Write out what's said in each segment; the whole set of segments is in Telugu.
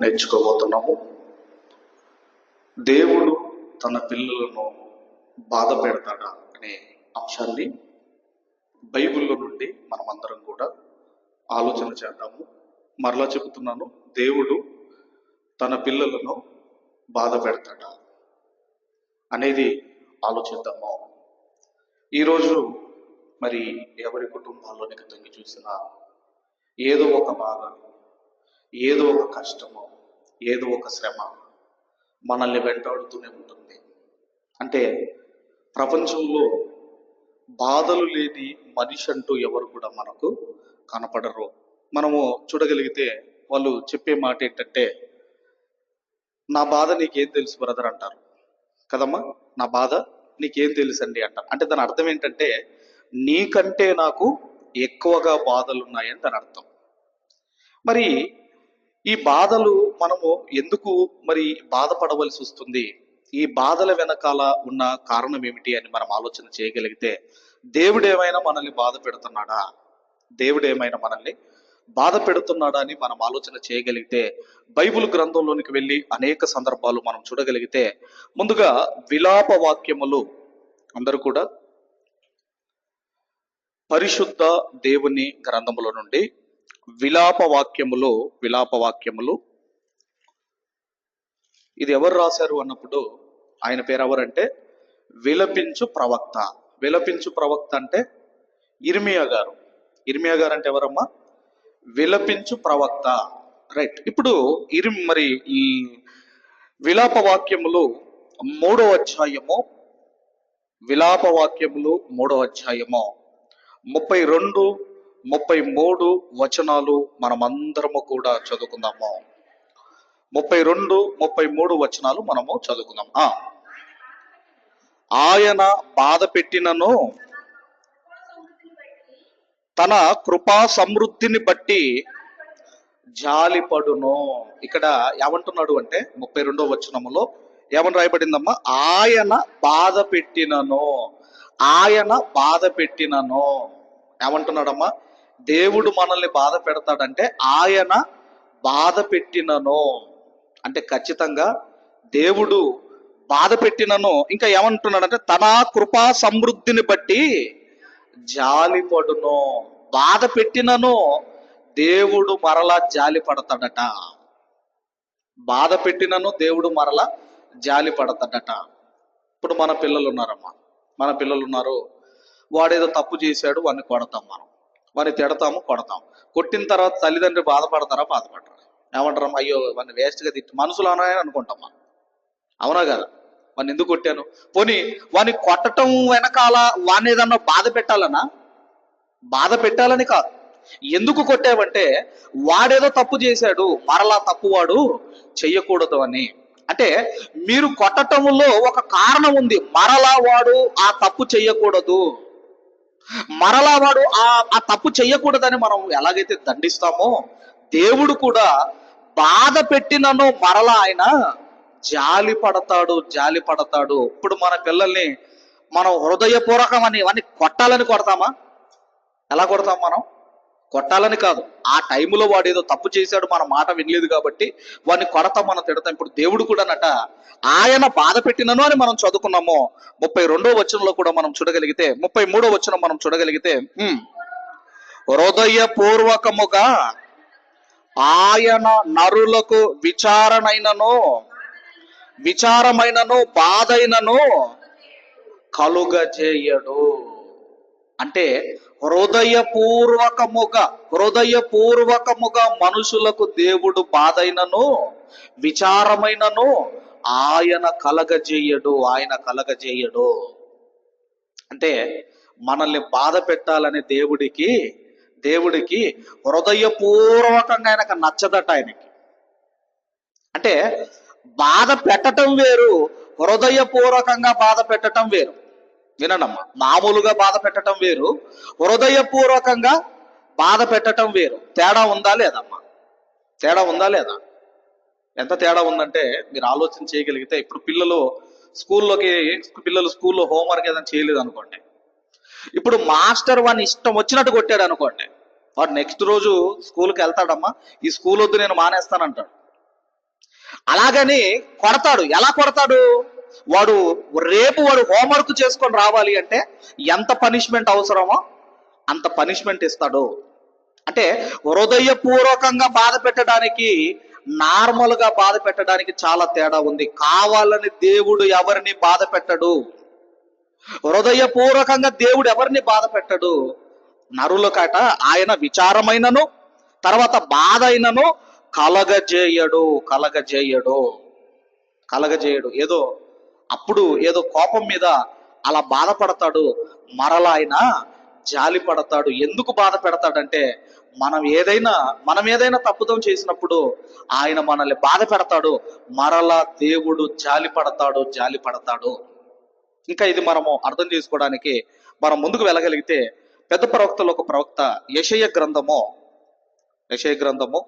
నేర్చుకోబోతున్నాము. దేవుడు తన పిల్లలను బాధ పెడతాడా అనే అంశాన్ని బైబిల్లో నుండి మనమందరం కూడా ఆలోచన చేద్దాము. మరలా చెబుతున్నాను దేవుడు తన పిల్లలను బాధ పెడతాడా అనేది ఆలోచిద్దాము. ఈరోజు మరి ఎవరి కుటుంబాల్లోనికి తొంగి చూసినా ఏదో ఒక బాధ ఏదో ఒక కష్టము ఏదో ఒక శ్రమ మనల్ని వెంటాడుతూనే ఉంటుంది. అంటే ప్రపంచంలో బాధలు లేని మనిషి అంటూ ఎవరు కూడా మనకు కనపడరు. మనము చూడగలిగితే వాళ్ళు చెప్పే మాట ఏంటంటే నా బాధ నీకేం తెలుసు బ్రదర్ అంటారు. కదమ్మా? నా బాధ నీకేం తెలుసు అండి అంటారు. అంటే దాని అర్థం ఏంటంటే నీకంటే నాకు ఎక్కువగా బాధలు ఉన్నాయని దాని అర్థం. మరి ఈ బాధలు మనము ఎందుకు మరి బాధపడవలసి వస్తుంది? ఈ బాధల వెనకాల ఉన్న కారణం ఏమిటి అని మనం ఆలోచన చేయగలిగితే దేవుడు ఏమైనా మనల్ని బాధ పెడుతున్నాడా? దేవుడు ఏమైనా మనల్ని బాధ పెడుతున్నాడా అని మనం ఆలోచన చేయగలిగితే బైబిల్ గ్రంథంలోనికి వెళ్ళి అనేక సందర్భాలు మనం చూడగలిగితే ముందుగా విలాప వాక్యములు అందరూ కూడా పరిశుద్ధ దేవుని గ్రంథముల నుండి విలాప వాక్యములు విలాప వాక్యములు ఇది ఎవరు రాశారు అన్నప్పుడు ఆయన పేరు ఎవరంటే విలపించు ప్రవక్త. విలపించు ప్రవక్త అంటే ఇర్మియా గారు. ఇర్మియా గారు అంటే ఎవరమ్మా? విలపించు ప్రవక్త. రైట్ ఇప్పుడు ఇరి మరి ఈ విలాప వాక్యములు మూడో అధ్యాయము విలాప వాక్యములు మూడో అధ్యాయము. ముప్పై రెండు ముప్పై మూడు వచనాలు మనమందరము కూడా చదువుకుందాము. ముప్పై రెండు ముప్పై మూడు వచనాలు మనము చదువుకుందాం ఆయన బాధ పెట్టినను తన కృపా సమృద్ధిని బట్టి జాలిపడును ఇక్కడ ఏమంటున్నాడు అంటే ముప్పై రెండో వచనములో ఏమని రాయబడిందమ్మా? ఆయన బాధ పెట్టినను. ఆయన బాధ పెట్టినను. ఏమంటున్నాడమ్మా? దేవుడు మనల్ని బాధ పెడతాడంటే ఆయన బాధ పెట్టినను. అంటే ఖచ్చితంగా దేవుడు బాధ పెట్టినను. ఇంకా ఏమంటున్నాడంటే తన కృపా సమృద్ధిని బట్టి జాలిపడును బాధ పెట్టినను దేవుడు మరలా జాలి పడతాడట. బాధ పెట్టినను దేవుడు మరలా జాలి పడతాడట. ఇప్పుడు మన పిల్లలు ఉన్నారమ్మా. మన పిల్లలు ఉన్నారు. వాడేదో తప్పు చేశాడు వాడిని కొడతాం మనం. మరి తిడతాము కొడతాం కొట్టిన తర్వాత తల్లిదండ్రులు బాధపడతారా? బాధపడరా. ఏమంటారమ్మా? అయ్యో వాడిని వేస్ట్గా తిట్టి మనసులో అనాయని అనుకుంటాం మనం అవునా కదా? వాడిని ఎందుకు కొట్టాను? పోనీ వాని కొట్టటం వెనకాల వాడిని ఏదన్నా బాధ పెట్టాలనా? బాధ పెట్టాలని కాదు. ఎందుకు కొట్టావంటే వాడేదో తప్పు చేశాడు మరలా తప్పు వాడు చెయ్యకూడదు అని. అంటే మీరు కొట్టటంలో ఒక కారణం ఉంది. మరలా వాడు ఆ తప్పు చెయ్యకూడదు. మరలా వాడు ఆ ఆ తప్పు చెయ్యకూడదని మనం ఎలాగైతే దండిస్తామో దేవుడు కూడా బాధ పెట్టినను మరలా ఆయన జాలి పడతాడు జాలి పడతాడు. ఇప్పుడు మన పిల్లల్ని మనం హృదయపూర్వకమని ఇవన్నీ కొట్టాలని కొడతామా? ఎలా కొడతాం మనం? కొట్టాలని కాదు. ఆ టైంలో వాడు ఏదో తప్పు చేశాడు మన మాట వినలేదు కాబట్టి వాడిని కొడతాం మనం తిడతాం. ఇప్పుడు దేవుడు కూడా నట ఆయన బాధ పెట్టినను అని మనం చదువుకున్నాము. ముప్పై రెండో వచనంలో కూడా మనం చూడగలిగితే ముప్పై మూడో వచనం మనం చూడగలిగితే హృదయ పూర్వకముగా ఆయన నరులకు విచారణైనను విచారమైనను బాధైనను కలుగజేయడు. అంటే హృదయపూర్వకముగా హృదయపూర్వకముగా మనుషులకు దేవుడు బాధైనను విచారమైనను ఆయన కలగజేయడు ఆయన కలగజేయడు. అంటే మనల్ని బాధ పెట్టాలని దేవుడికి దేవుడికి హృదయపూర్వకంగా ఆయనకు నచ్చదట ఆయనకి. అంటే బాధ పెట్టటం వేరు హృదయపూర్వకంగా బాధ పెట్టటం వేరు. వినడమ్మా మామూలుగా బాధ పెట్టటం వేరు హృదయపూర్వకంగా బాధ పెట్టటం వేరు. తేడా ఉందా లేదమ్మా? తేడా ఉందా లేదా? ఎంత తేడా ఉందంటే మీరు ఆలోచన చేయగలిగితే ఇప్పుడు పిల్లలు స్కూల్లోకి పిల్లలు స్కూల్లో హోంవర్క్ ఏదైనా చేయలేదు అనుకోండి. ఇప్పుడు మాస్టర్ వాడిని ఇష్టం వచ్చినట్టు కొట్టాడు అనుకోండి. వాడు నెక్స్ట్ రోజు స్కూల్కి వెళ్తాడమ్మా ఈ స్కూల్ వద్దు నేను మానేస్తానంటాడు. అలాగని కొడతాడు. ఎలా కొడతాడు? వాడు రేపు వాడు హోంవర్క్ చేసుకొని రావాలి అంటే ఎంత పనిష్మెంట్ అవసరమో అంత పనిష్మెంట్ ఇస్తాడు. అంటే హృదయపూర్వకంగా బాధ పెట్టడానికి నార్మల్గా బాధ పెట్టడానికి చాలా తేడా ఉంది. కావాలని దేవుడు ఎవరిని బాధ పెట్టడు. హృదయపూర్వకంగా దేవుడు ఎవరిని బాధ పెట్టడు? నరుల కాట ఆయన విచారమైనను తర్వాత బాధ అయినను కలగజేయడు కలగజేయడు కలగజేయడు. ఏదో అప్పుడు ఏదో కోపం మీద అలా బాధపడతాడు. మరలా ఆయన జాలి పడతాడు. ఎందుకు బాధ పెడతాడంటే మనం ఏదైనా మనం ఏదైనా తప్పుదం చేసినప్పుడు ఆయన మనల్ని బాధ పెడతాడు. మరలా దేవుడు జాలి పడతాడు జాలి పడతాడు. ఇంకా ఇది మనము అర్థం చేసుకోవడానికి మనం ముందుకు వెళ్ళగలిగితే పెద్ద ప్రవక్తలో ఒక ప్రవక్త యషయ గ్రంథము. యషయ గ్రంథము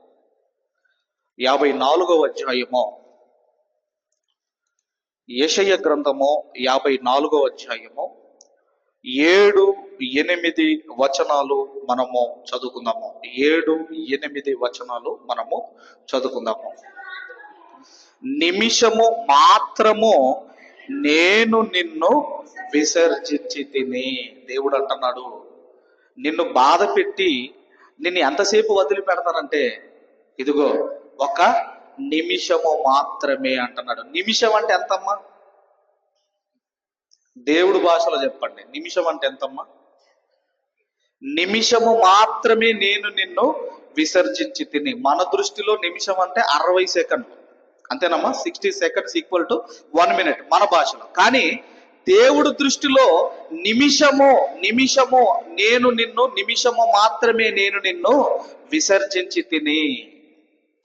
యాభై నాలుగవ అధ్యాయము. యషయ గ్రంథము యాభై నాలుగో అధ్యాయము. ఏడు ఎనిమిది వచనాలు మనము చదువుకుందాము. ఏడు ఎనిమిది వచనాలు మనము చదువుకుందాము. నిమిషము మాత్రము నేను నిన్ను విసర్జించి తిని దేవుడు అంటున్నాడు. నిన్ను బాధ పెట్టి నిన్ను ఎంతసేపు వదిలిపెడతానంటే ఇదిగో ఒక నిమిషము మాత్రమే అంటున్నాడు. నిమిషం అంటే ఎంతమ్మా? దేవుడు భాషలో చెప్పండి. నిమిషం అంటే ఎంతమ్మా? నిమిషము మాత్రమే నేను నిన్ను విసర్జించి తిని. మన దృష్టిలో నిమిషం అంటే అరవై సెకండ్లు. అంతేనమ్మా? Sixty seconds equal to one minute మన భాషలో. కానీ దేవుడు దృష్టిలో నిమిషము నిమిషము నేను నిన్ను నిమిషము మాత్రమే నేను నిన్ను విసర్జించి తిని.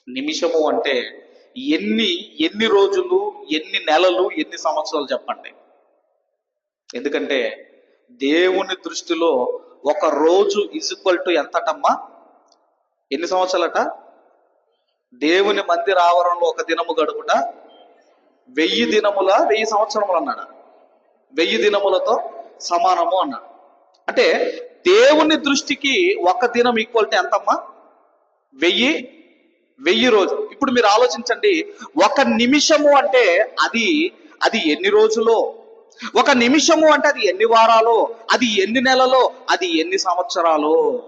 నిమిషము అంటే ఎన్ని ఎన్ని రోజులు ఎన్ని నెలలు ఎన్ని సంవత్సరాలు చెప్పండి. ఎందుకంటే దేవుని దృష్టిలో ఒక రోజు ఈక్వల్ టు ఎంతటమ్మా? ఎన్ని సంవత్సరాలట? దేవుని మందిర ఆవరణలో ఒక దినము గడుపుట? వెయ్యి దినముల వెయ్యి సంవత్సరములు అన్నాడు. వెయ్యి దినములతో సమానము అన్నాడు. అంటే దేవుని దృష్టికి ఒక దినం ఈక్వల్ టు ఎంతమ్మా? వెయ్యి వెయ్యి రోజు ఇప్పుడు మీరు ఆలోచించండి ఒక నిమిషము అంటే అది అది ఎన్ని రోజులో? ఒక నిమిషము అంటే అది ఎన్ని వారాలో? అది ఎన్ని నెలలో? అది ఎన్ని సంవత్సరాలు?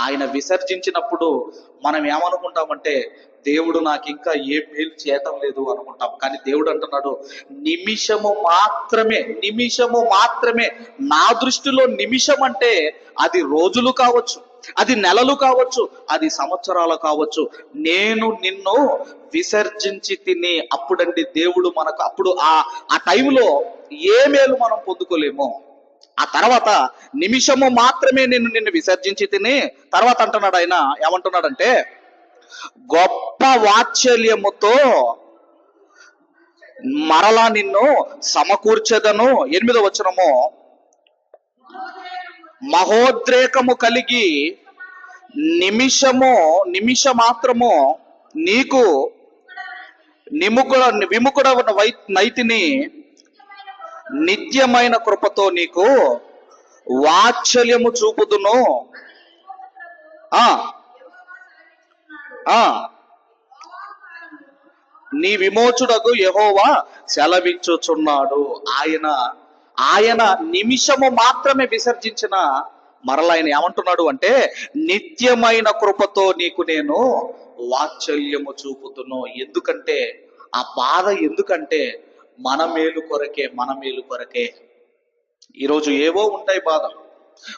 ఆయన విసర్జించినప్పుడు మనం ఏమనుకుంటామంటే దేవుడు నాకు ఇంకా ఏ మేలు చేయటం లేదు అనుకుంటాం. కానీ దేవుడు అంటున్నాడు నిమిషము మాత్రమే నిమిషము మాత్రమే. నా దృష్టిలో నిమిషం అంటే అది రోజులు కావచ్చు. అది నెలలు కావచ్చు అది సంవత్సరాలు కావచ్చు. నేను నిన్ను విసర్జించి తిని అప్పుడండి దేవుడు మనకు అప్పుడు ఆ ఆ టైంలో ఏ మేలు మనం పొందుకోలేము. ఆ తర్వాత నిమిషము మాత్రమే నిన్ను నిన్ను విసర్జించి తిని తర్వాత అంటున్నాడు ఆయన ఏమంటున్నాడంటే గొప్ప వాత్సల్యముతో మరలా నిన్ను సమకూర్చదను. ఎనిమిదో వచనము. మహోద్రేకము కలిగి నిమిషము నిమిష మాత్రము నీకు నిముకుడ విముకుడ వై నైతిని నిత్యమైన కృపతో నీకు వాత్సల్యము చూపుదును. ఆ ఆ. నీ విమోచుడకు యహోవా సెలవిచ్చుచున్నాడు. ఆయన ఆయన నిమిషము మాత్రమే విసర్జించిన మరల ఆయన ఏమంటున్నాడు అంటే నిత్యమైన కృపతో నీకు నేను వాత్సల్యము చూపుతును ఎందుకంటే ఆ బాధ ఎందుకంటే మన మేలు కొరకే మన మేలు కొరకే. ఈరోజు ఏవో ఉంటాయి బాధలు.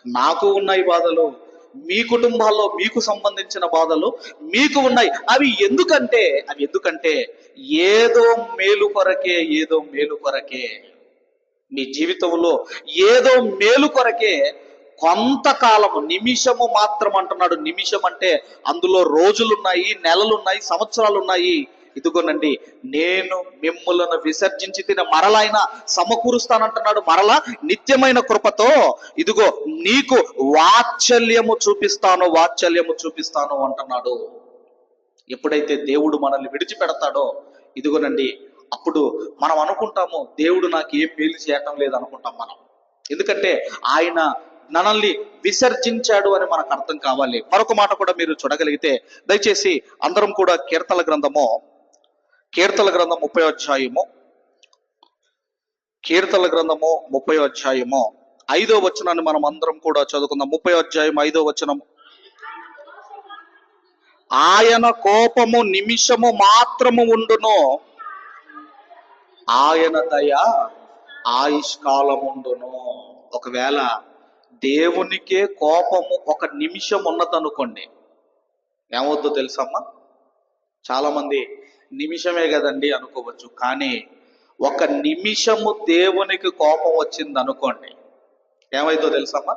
నాకు ఉన్నాయి బాధలు మీ కుటుంబాల్లో మీకు సంబంధించిన బాధలు మీకు ఉన్నాయి. అవి ఎందుకంటే అవి ఎందుకంటే ఏదో మేలు కొరకే ఏదో మేలు కొరకే. మీ జీవితంలో ఏదో మేలు కొరకే కొంతకాలము నిమిషము మాత్రం అంటున్నాడు. నిమిషం అంటే అందులో రోజులున్నాయి నెలలున్నాయి సంవత్సరాలు ఉన్నాయి ఇదిగోనండి నేను మిమ్ములను విసర్జించి తిన మరలైన సమకూరుస్తానంటున్నాడు. మరలా నిత్యమైన కృపతో ఇదిగో నీకు వాత్సల్యము చూపిస్తాను వాత్సల్యము చూపిస్తాను అంటున్నాడు. ఎప్పుడైతే దేవుడు మనల్ని విడిచిపెడతాడో ఇదిగోనండి అప్పుడు మనం అనుకుంటాము దేవుడు నాకు ఏం మేలు చేయటం లేదు అనుకుంటాం మనం. ఎందుకంటే ఆయన మనల్ని విసర్జించాడు అని మనకు అర్థం కావాలి. మరొక మాట కూడా మీరు చూడగలిగితే దయచేసి అందరం కూడా కీర్తల గ్రంథము కీర్తల గ్రంథం ముప్పై అధ్యాయము కీర్తల గ్రంథము ముప్పై అధ్యాయము ఐదో వచనాన్ని మనం అందరం కూడా చదువుకుందాం. ముప్పై అధ్యాయం ఐదో వచనం. ఆయన కోపము నిమిషము మాత్రము ఉండును. ఆయన దయ ఆయుష్కాలముండును ఒకవేళ దేవునికే కోపము ఒక నిమిషం ఉన్నదనుకోండి ఏమవుద్దో తెలుసమ్మా? చాలామంది నిమిషమే కదండి అనుకోవచ్చు. కానీ ఒక నిమిషము దేవునికి కోపం వచ్చింది అనుకోండి ఏమైందో తెలుసమ్మా?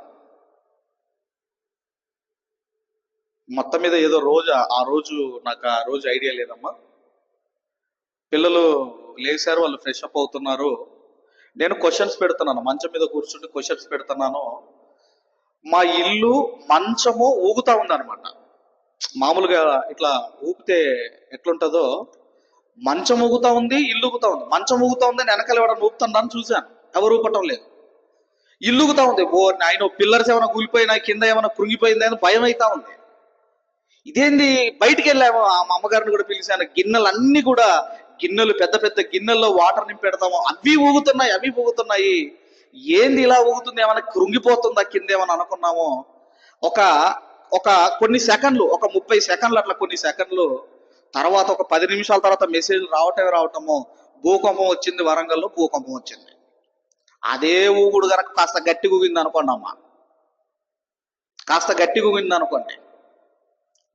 మొత్తం మీద ఏదో రోజు ఆ రోజు నాకు ఆ రోజు ఐడియా లేదమ్మా. పిల్లలు లేచారు వాళ్ళు ఫ్రెష్ అప్ అవుతున్నారు. నేను క్వశ్చన్స్ పెడుతున్నాను. మంచం మీద కూర్చుంటే క్వశ్చన్స్ పెడుతున్నాను. మా ఇల్లు మంచము ఊగుతా ఉందన్నమాట. మామూలుగా ఇట్లా ఊపితే ఎట్లుంటుందో మంచం ఊగుతా ఉంది ఇల్లు ఊగుతా ఉంది. మంచం ఊగుతా ఉంది వెనకాల ఎవడన్నా ఊపుతున్నాను చూశాను. ఎవరు ఊపటం లేదు. ఇల్లు ఊగుతా ఉంది. ఓ ఆయన పిల్లర్స్ ఏమైనా కూలిపోయినా కింద ఏమైనా కృంగిపోయిందా అని భయం అవుతా ఉంది. ఇదేంది బయటికి వెళ్ళాము. మా అమ్మగారిని కూడా పిలిచాను. గిన్నెలు అన్ని కూడా గిన్నెలు పెద్ద పెద్ద గిన్నెల్లో వాటర్ నింపెడతాము అవి ఊగుతున్నాయి అవి ఊగుతున్నాయి. ఏంది ఇలా ఊగుతుంది? ఏమైనా కృంగిపోతుందా కింద ఏమైనా అనుకున్నాము? ఒక ఒక కొన్ని సెకండ్లు ఒక ముప్పై సెకండ్లు అట్లా కొన్ని సెకండ్లు తర్వాత ఒక పది నిమిషాల తర్వాత మెసేజ్ రావటమే రావటము భూకంపం వచ్చింది వరంగల్లో భూకంపం వచ్చింది. అదే ఊగుడు కనుక కాస్త గట్టి ఊగింది అనుకోండి అమ్మా కాస్త గట్టి ఊగింది అనుకోండి.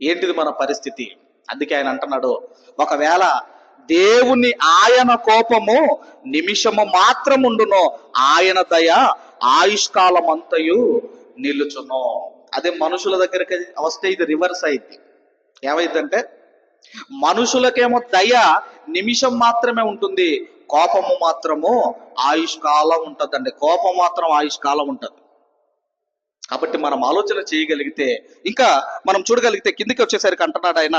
ఏంటిది మన పరిస్థితి? అందుకే ఆయన అంటున్నాడు ఒకవేళ దేవుని ఆయన కోపము నిమిషము మాత్రం ఉండును ఆయన దయ ఆయుష్కాలం అంతయు నిలుచును. అదే మనుషుల దగ్గరికి వస్తే ఇది రివర్స్ అయింది ఏమైందంటే మనుషులకేమో దయ నిమిషం మాత్రమే ఉంటుంది కోపము మాత్రము ఆయుష్కాలం ఉంటుందండి. కోపం మాత్రం ఆయుష్కాలం ఉంటుంది. కాబట్టి మనం ఆలోచన చేయగలిగితే ఇంకా మనం చూడగలిగితే కిందికి వచ్చేసరికి అంటున్నాడు ఆయన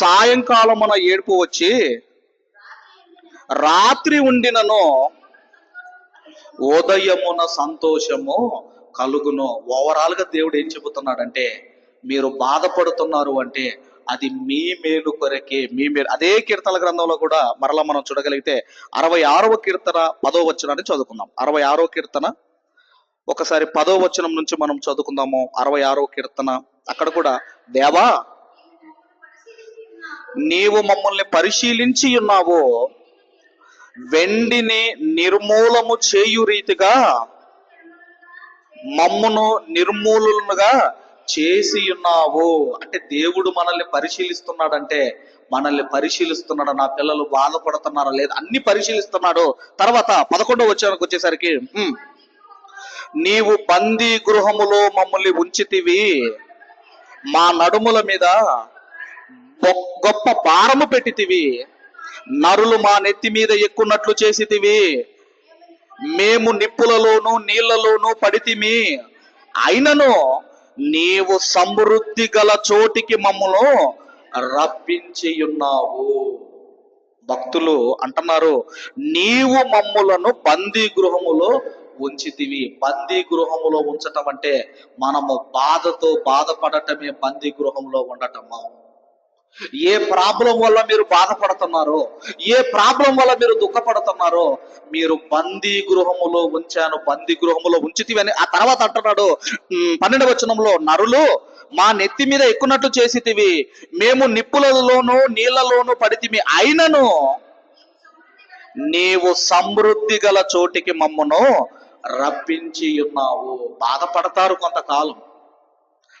సాయంకాలమున ఏడుపు వచ్చి రాత్రి ఉండినను ఉదయమున సంతోషము కలుగును. ఓవరాల్గా దేవుడు ఏం చెబుతున్నాడంటే మీరు బాధపడుతున్నారు అంటే అది మీ మేలు కొరకే మీ మేలు. అదే కీర్తన గ్రంథంలో కూడా మరలా మనం చూడగలిగితే అరవై ఆరవ కీర్తన పదో వచనాన్ని చదువుకుందాం. అరవై ఆరో కీర్తన ఒకసారి పదో వచనం నుంచి మనం చదువుకుందాము. అరవై ఆరో కీర్తన అక్కడ కూడా దేవా నీవు మమ్మల్ని పరిశీలించి ఉన్నావు వెండిని నిర్మూలము చేయు రీతిగా మమ్మును నిర్మూలనుగా చేసి ఉన్నావు. అంటే దేవుడు మనల్ని పరిశీలిస్తున్నాడంటే మనల్ని పరిశీలిస్తున్నాడు? నా పిల్లలు బాధపడుతున్నారా? లేదా అన్ని పరిశీలిస్తున్నాడు. తర్వాత పదకొండవ వచ్చానికి వచ్చేసరికి నీవు బందీ గృహములో మమ్మల్ని ఉంచితివి. మా నడుముల మీద గొప్ప భారము పెట్టితివి. నరులు మా నెత్తి మీద ఎక్కున్నట్లు చేసితివి. మేము నిప్పులలోను నీళ్ళలోను పడితిమి. అయినను నీవు సమృద్ధి గల చోటికి మమ్మను రప్పించి ఉన్నావు భక్తులు అంటున్నారు నీవు మమ్ములను బందీ గృహములో ఉంచితివి. బందీ గృహములో ఉంచటం అంటే మనము బాధతో బాధపడటమే బందీ గృహంలో ఉండటము. ఏ ప్రాబ్లం వల్ల మీరు బాధపడుతున్నారో ఏ ప్రాబ్లం వల్ల మీరు దుఃఖపడుతున్నారో మీరు బందీ గృహములో ఉంచాను బందీ గృహములో ఉంచితివని ఆ తర్వాత అంటున్నాడు పన్నెండు వచనంలో నరులు మా నెత్తి మీద ఎక్కున్నట్టు చేసితివి మేము నిప్పులలోను నీళ్ళలోను పడితిమి. అయినను నీవు సమృద్ధి గల చోటికి మమ్మను రప్పించి ఉన్నావు బాధపడతారు కొంతకాలం.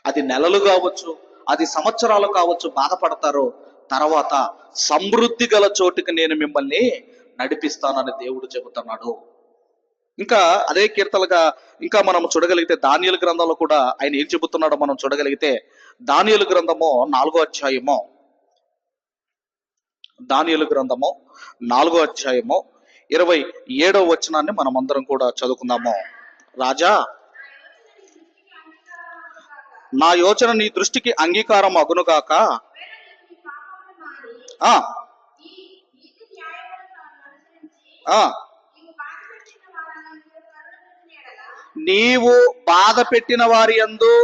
అది నెలలు కావచ్చు అది సంవత్సరాలు కావచ్చు బాధపడతారు తర్వాత సమృద్ధి గల చోటుకి నేను మిమ్మల్ని నడిపిస్తానని దేవుడు చెబుతున్నాడు. ఇంకా అదే కీర్తనగా ఇంకా మనం చూడగలిగితే దానియలు గ్రంథంలో కూడా ఆయన ఏం చెబుతున్నాడో మనం చూడగలిగితే దానియలు గ్రంథము నాలుగో అధ్యాయము. దానియలు గ్రంథము నాలుగో అధ్యాయము ఇరవై ఏడో వచనాన్ని మనం అందరం కూడా చదువుకుందాము. రాజా నా యోచన నీ దృష్టికి అంగీకారం అగునుగాక నీవు బాధ పెట్టిన వారి యందు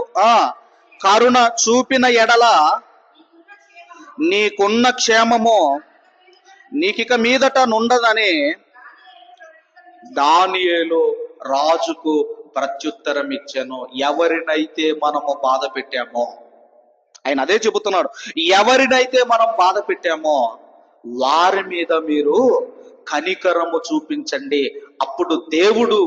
కరుణ చూపిన ఎడల నీకున్న క్షేమము నీకిక మీదట నుండదని దానియేలు రాజుకు ప్రత్యుత్తరం ఇచ్చాను ఎవరినైతే మనము బాధ పెట్టామో ఆయన అదే చెబుతున్నాడు ఎవరినైతే మనం బాధ పెట్టామో వారి మీద మీరు కనికరము చూపించండి. అప్పుడు దేవుడు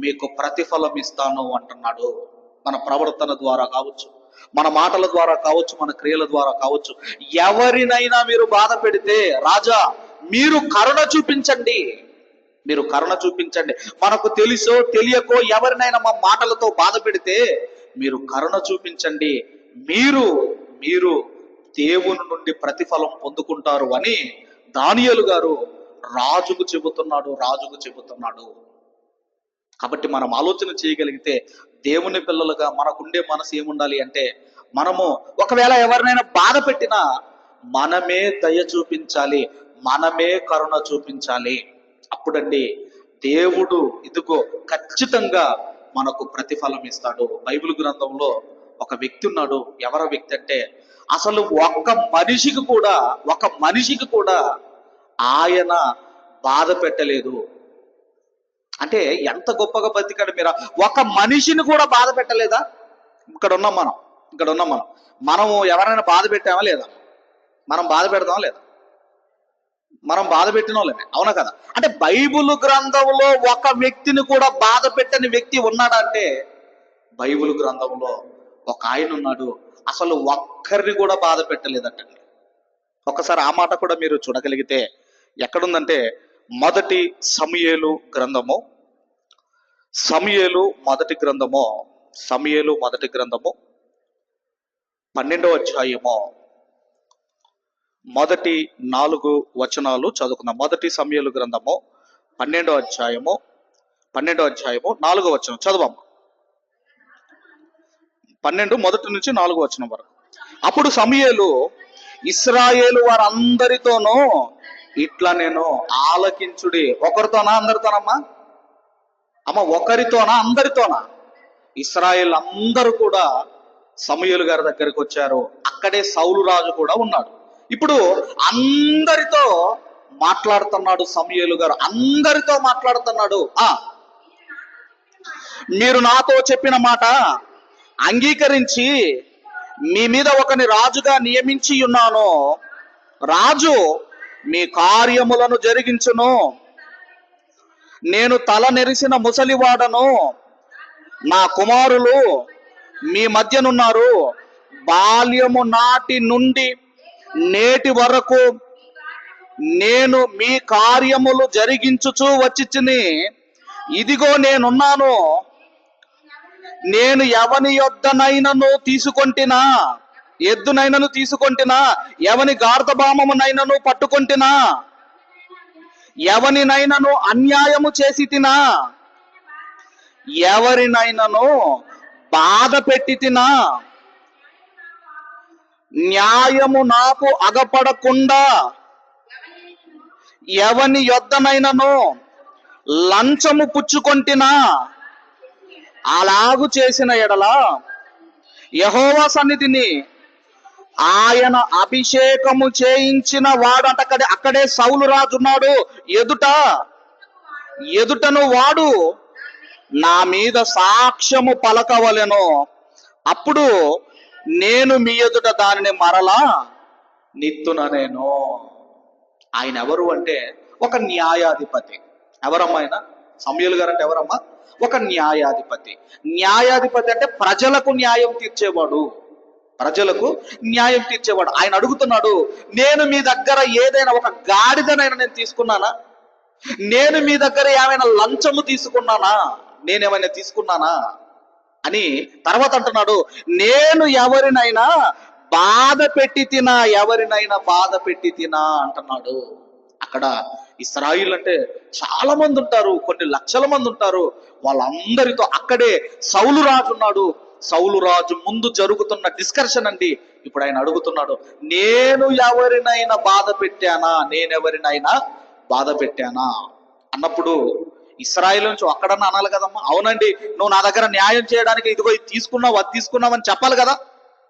మీకు ప్రతిఫలం ఇస్తాను అంటున్నాడు. మన ప్రవర్తన ద్వారా కావచ్చు మన మాటల ద్వారా కావచ్చు మన క్రియల ద్వారా కావచ్చు. ఎవరినైనా మీరు బాధ పెడితే రాజా మీరు కరుణ చూపించండి. మీరు కరుణ చూపించండి. మనకు తెలుసో తెలియకో ఎవరినైనా మా మాటలతో బాధ పెడితే మీరు కరుణ చూపించండి. మీరు మీరు దేవుని నుండి ప్రతిఫలం పొందుకుంటారు అని దానియలు గారు రాజుకు చెబుతున్నాడు రాజుకు చెబుతున్నాడు. కాబట్టి మనం ఆలోచన చేయగలిగితే దేవుని పిల్లలుగా మనకుండే మనసు ఏముండాలి అంటే మనము ఒకవేళ ఎవరినైనా బాధ పెట్టినా మనమే దయ చూపించాలి మనమే కరుణ చూపించాలి. అప్పుడండి దేవుడు ఇదిగో ఖచ్చితంగా మనకు ప్రతిఫలం ఇస్తాడు. బైబిల్ గ్రంథంలో ఒక వ్యక్తి ఉన్నాడు. ఎవరో వ్యక్తి అంటే అసలు ఒక్క మనిషికి కూడా ఒక మనిషికి కూడా ఆయన బాధ పెట్టలేదు. అంటే ఎంత గొప్పగా బతికాడు మీరు? ఒక మనిషిని కూడా బాధ పెట్టలేదా? ఇక్కడ ఉన్నాం మనం. ఇక్కడ ఉన్నాం మనం. మనము ఎవరైనా బాధ పెట్టామా లేదా? మనం బాధ పెడతామా లేదా? మనం బాధ పెట్టిన వాళ్ళమే అవునా కదా? అంటే బైబుల్ గ్రంథంలో ఒక వ్యక్తిని కూడా బాధ పెట్టని వ్యక్తి ఉన్నాడంటే బైబిల్ గ్రంథంలో ఒక ఆయన ఉన్నాడు. అసలు ఒక్కరిని కూడా బాధ పెట్టలేదటండి. ఒకసారి ఆ మాట కూడా మీరు చూడగలిగితే ఎక్కడుందంటే మొదటి సమయేలు గ్రంథము సమయేలు మొదటి గ్రంథము సమయేలు మొదటి గ్రంథము పన్నెండవ అధ్యాయము. మొదటి నాలుగు వచనాలు చదువుకుందాం. మొదటి సమయలు గ్రంథము పన్నెండో అధ్యాయము పన్నెండో అధ్యాయము నాలుగో వచనం. చదవం పన్నెండు మొదటి నుంచి నాలుగో వచనం వరకు. అప్పుడు సమయలు ఇస్రాయేలు వారందరితోనూ ఇట్లా నేను ఆలకించుడి. ఒకరితోనా అందరితోనమ్మా? అమ్మ ఒకరితోనా అందరితోనా? ఇస్రాయేల్ అందరూ కూడా సమయలు గారి దగ్గరికి వచ్చారు. అక్కడే సౌలు రాజు కూడా ఉన్నాడు. ఇప్పుడు అందరితో మాట్లాడుతున్నాడు సమయలు గారు. అందరితో మాట్లాడుతున్నాడు. ఆ. మీరు నాతో చెప్పిన మాట అంగీకరించి మీ మీద ఒకని రాజుగా నియమించి ఉన్నాను. రాజు మీ కార్యములను జరిగించును. నేను తల నెరిసిన ముసలివాడను. నా కుమారులు మీ మధ్యనున్నారు. బాల్యము నాటి నుండి నేటి వరకు నేను మీ కార్యములు జరిగించుచూ వచ్చిచ్చిని ఇదిగో నేనున్నాను. నేను ఎవని యొద్దనైనను తీసుకొంటినా ఎద్దునైనను తీసుకొంటినా ఎవని గార్ధభామమునైనను పట్టుకొంటినా ఎవనినైనను అన్యాయము చేసి తినా ఎవరినైనను బాధ పెట్టి తినా న్యాయము నాకు అగపడకుండా ఎవని యొద్దనైనను లంచము పుచ్చుకొంటినా అలాగు చేసిన ఎడల యహోవా సన్నిధిని ఆయన అభిషేకము చేయించిన వాడట అక్కడే అక్కడే సౌలు రాజు ఉన్నాడు ఎదుట ఎదుటను వాడు నా మీద సాక్ష్యము పలకవలెను. అప్పుడు నేను మీ ఎదుట దానిని మరలా నిత్తున నేను. ఆయన ఎవరు అంటే ఒక న్యాయాధిపతి. ఎవరమ్మా ఆయన సమయలు గారు అంటే ఎవరమ్మా? ఒక న్యాయాధిపతి. న్యాయాధిపతి అంటే ప్రజలకు న్యాయం తీర్చేవాడు. ప్రజలకు న్యాయం తీర్చేవాడు. ఆయన అడుగుతున్నాడు నేను మీ దగ్గర ఏదైనా ఒక గాడిదనైనా నేను తీసుకున్నానా? నేను మీ దగ్గర ఏమైనా లంచము తీసుకున్నానా? నేనేమైనా తీసుకున్నానా? అని తర్వాత అంటున్నాడు నేను ఎవరినైనా బాధ పెట్టి తినా ఎవరినైనా బాధ పెట్టి తినా అంటున్నాడు. అక్కడ ఇస్రాయిల్ అంటే చాలా మంది ఉంటారు కొన్ని లక్షల మంది ఉంటారు. వాళ్ళందరితో అక్కడే సౌలు రాజు ఉన్నాడు. సౌలు రాజు ముందు జరుగుతున్న డిస్కషన్ అండి. ఇప్పుడు ఆయన అడుగుతున్నాడు నేను ఎవరినైనా బాధ పెట్టానా? నేనెవరినైనా బాధ పెట్టానా? అన్నప్పుడు ఇస్రాయిల్ నుంచి అక్కడన్నా అనాలి కదమ్మా? అవునండి. నువ్వు నా దగ్గర న్యాయం చేయడానికి ఇదిగో ఇది తీసుకున్నావు అది తీసుకున్నావు అని చెప్పాలి కదా.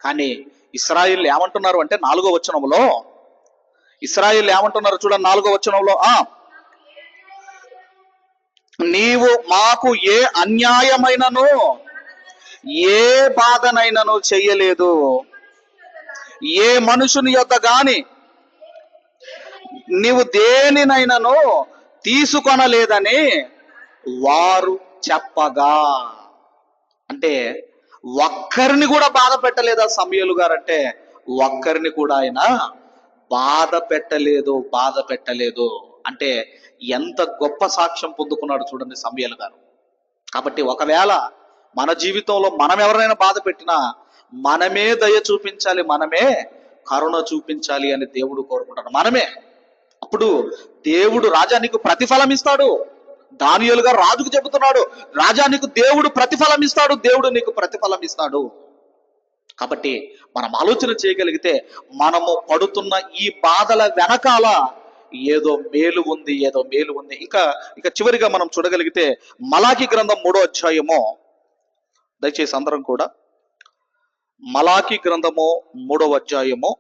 కానీ ఇస్రాయిల్ ఏమంటున్నారు అంటే నాలుగో వచనంలో ఇస్రాయిల్ ఏమంటున్నారు చూడండి నాలుగో వచనంలో ఆ నీవు మాకు ఏ అన్యాయమైనను ఏ బాధనైనను చెయ్యలేదు ఏ మనుషుని యొక్క గాని నీవు దేనినైనను తీసుకొనలేదని వారు చెప్పగా. అంటే ఒక్కరిని కూడా బాధ పెట్టలేదా సమయలు గారు. అంటే ఒక్కరిని కూడా ఆయన బాధ పెట్టలేదు బాధ పెట్టలేదు. అంటే ఎంత గొప్ప సాక్ష్యం పొందుకున్నాడు చూడండి సమయలు గారు. కాబట్టి ఒకవేళ మన జీవితంలో మనం ఎవరైనా బాధ పెట్టినా మనమే దయ చూపించాలి మనమే కరుణ చూపించాలి అని దేవుడు కోరుకుంటాడు. మనమే. అప్పుడు దేవుడు రాజా నీకు ప్రతిఫలం ఇస్తాడు. దానియులుగా రాజుకు చెబుతున్నాడు. రాజా నీకు దేవుడు ప్రతిఫలం ఇస్తాడు దేవుడు నీకు ప్రతిఫలం ఇస్తాడు కాబట్టి మనం ఆలోచన చేయగలిగితే మనము పడుతున్న ఈ బాధల వెనకాల ఏదో మేలు ఉంది ఏదో మేలు ఉంది. ఇంకా ఇక చివరిగా మనం చూడగలిగితే మలాకి గ్రంథం మూడో అధ్యాయము. దయచేసి అందరం కూడా మలాకి గ్రంథము మూడవ అధ్యాయము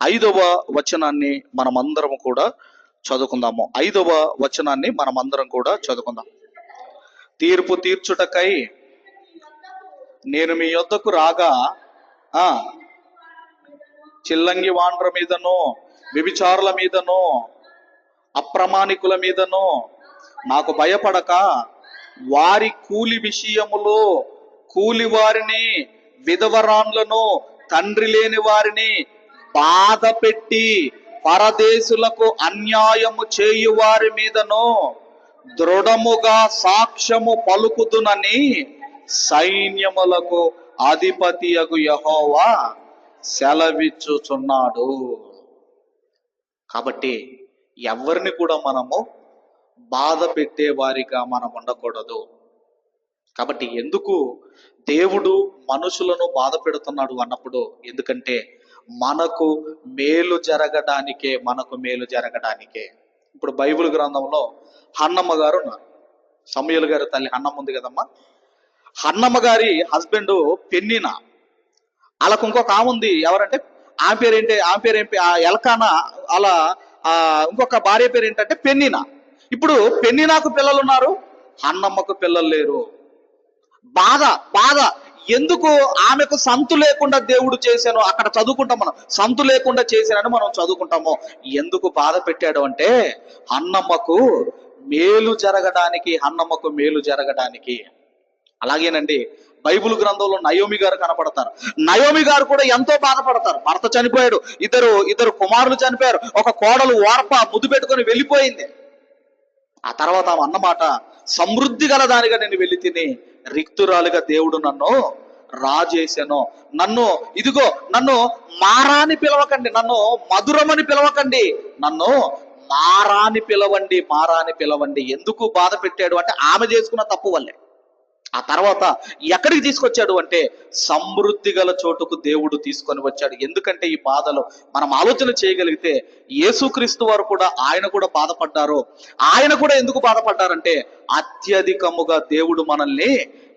ఐదవ వచనాన్ని మనమందరం కూడా చదువుకుందాము. ఐదవ వచనాన్ని మనమందరం కూడా చదువుకుందాం. తీర్పు తీర్చుటకై నేను మీ యొద్దకు రాగా ఆ చిల్లంగి వాండ్ర మీదను వ్యభిచారుల మీదను అప్రమాణికుల మీదను నాకు భయపడక వారి కూలి విషయములో కూలి వారిని విధవరాన్లను తండ్రి లేని వారిని బాధ పెట్టి పరదేశులకు అన్యాయము చేయు వారి మీదను దృఢముగా సాక్ష్యము పలుకుతునని సైన్యములకు అధిపతియగు యహోవా సెలవిచ్చుచున్నాడు. కాబట్టి ఎవరిని కూడా మనము బాధ పెట్టే వారిగా మనం ఉండకూడదు. కాబట్టి ఎందుకు దేవుడు మనుషులను బాధ పెడుతున్నాడు అన్నప్పుడు? ఎందుకంటే మనకు మేలు జరగడానికే మనకు మేలు జరగడానికే. ఇప్పుడు బైబిల్ గ్రంథంలో హన్నమ్మ గారు ఉన్నారు. సమయలు గారి తల్లి హన్నమ్మ ఉంది కదమ్మా? హన్నమ్మ గారి హస్బెండ్ పెన్నిన. వాళ్ళకు ఇంకొక ఆమె ఉంది. ఎవరంటే? ఆమె పేరు ఏంటి? ఆమె పేరు ఏంటి? ఆ ఎలకాన అలా ఆ ఇంకొక భార్య పేరు ఏంటంటే పెన్నిన. ఇప్పుడు పెన్నినాకు పిల్లలు ఉన్నారు. అన్నమ్మకు పిల్లలు లేరు. బాధ బాధ. ఎందుకు ఆమెకు సంతు లేకుండా దేవుడు చేశాను అక్కడ చదువుకుంటాం మనం. సంతు లేకుండా చేశానని మనం చదువుకుంటాము. ఎందుకు బాధ పెట్టాడు అంటే అన్నమ్మకు మేలు జరగడానికి అన్నమ్మకు మేలు జరగడానికి. అలాగేనండి బైబిల్ గ్రంథంలో నయోమి గారు కనపడతారు. నయోమి గారు కూడా ఎంతో బాధపడతారు. భర్త చనిపోయాడు ఇద్దరు ఇద్దరు కుమారులు చనిపోయారు. ఒక కోడలు ఓర్ప ముద్దు పెట్టుకుని వెళ్ళిపోయింది. ఆ తర్వాత ఆమె అన్నమాట సమృద్ధి గల దానిగా నేను వెళ్ళి తిని రిక్తురాలుగా దేవుడు నన్ను రాజేశాను. నన్ను ఇదిగో నన్ను మారాని పిలవకండి. నన్ను మధురమని పిలవకండి. నన్ను మారాని పిలవండి మారాని పిలవండి. ఎందుకు బాధ పెట్టాడు? అంటే ఆమె చేసుకున్న తప్పు వల్లే. ఆ తర్వాత ఎక్కడికి తీసుకొచ్చాడు అంటే సమృద్ధి గల చోటుకు దేవుడు తీసుకొని వచ్చాడు. ఎందుకంటే ఈ బాధలు మనం ఆలోచన చేయగలిగితే యేసుక్రీస్తు వారు కూడా ఆయన కూడా బాధపడ్డారు. ఆయన కూడా ఎందుకు బాధపడ్డారంటే అత్యధికముగా దేవుడు మనల్ని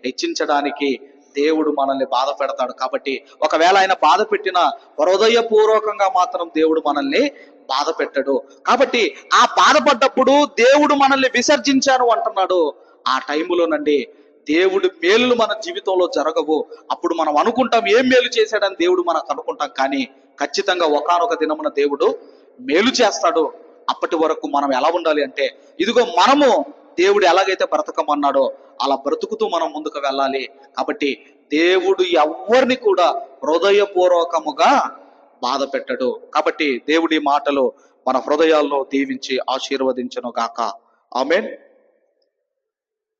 హెచ్చించడానికి దేవుడు మనల్ని బాధ పెడతాడు. కాబట్టి ఒకవేళ ఆయన బాధ పెట్టిన హృదయపూర్వకంగా మాత్రం దేవుడు మనల్ని బాధ పెట్టడు. కాబట్టి ఆ బాధపడ్డప్పుడు దేవుడు మనల్ని విసర్జించాను అంటున్నాడు. ఆ టైములోనండి దేవుడు మేలులు మన జీవితంలో జరగవు. అప్పుడు మనం అనుకుంటాం ఏం మేలు చేశాడని దేవుడు మనకు అనుకుంటాం కానీ ఖచ్చితంగా ఒకానొక దినమున దేవుడు మేలు చేస్తాడు. అప్పటి వరకు మనం ఎలా ఉండాలి అంటే ఇదిగో మనము దేవుడు ఎలాగైతే బ్రతకమన్నాడో అలా బ్రతుకుతూ మనం ముందుకు వెళ్ళాలి. కాబట్టి దేవుడు ఎవరిని కూడా హృదయపూర్వకముగా బాధ పెట్టడు కాబట్టి దేవుడి మాటలు మన హృదయాల్లో దీవించి ఆశీర్వదించను గాక ఆమెన్.